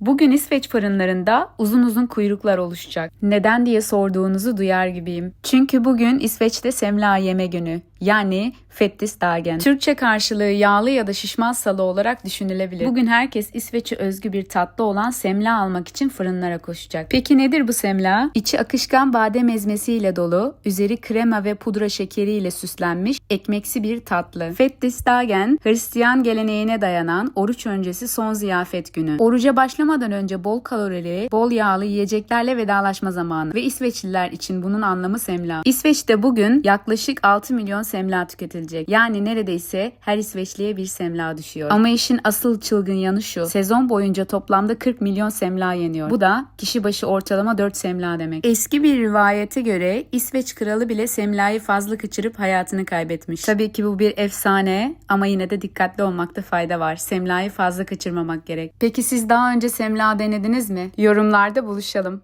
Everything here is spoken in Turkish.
Bugün İsveç fırınlarında uzun uzun kuyruklar oluşacak. Neden diye sorduğunuzu duyar gibiyim. Çünkü bugün İsveç'te semla yeme günü. Yani Fettisdagen. Türkçe karşılığı yağlı ya da şişman salı olarak düşünülebilir. Bugün herkes İsveç'e özgü bir tatlı olan semla almak için fırınlara koşacak. Peki nedir bu semla? İçi akışkan badem ezmesiyle dolu, üzeri krema ve pudra şekeriyle süslenmiş ekmeksi bir tatlı. Fettisdagen, Hristiyan geleneğine dayanan oruç öncesi son ziyafet günü. Oruca başlamadan önce bol kalorili, bol yağlı yiyeceklerle vedalaşma zamanı ve İsveçliler için bunun anlamı semla. İsveç'te bugün yaklaşık 6 milyon semla tüketilecek. Yani neredeyse her İsveçliye bir semla düşüyor. Ama işin asıl çılgın yanı şu. Sezon boyunca toplamda 40 milyon semla yeniyor. Bu da kişi başı ortalama 4 semla demek. Eski bir rivayete göre İsveç kralı bile semlayı fazla kaçırıp hayatını kaybetmiş. Tabii ki bu bir efsane ama yine de dikkatli olmakta fayda var. Semlayı fazla kaçırmamak gerek. Peki siz daha önce semla denediniz mi? Yorumlarda buluşalım.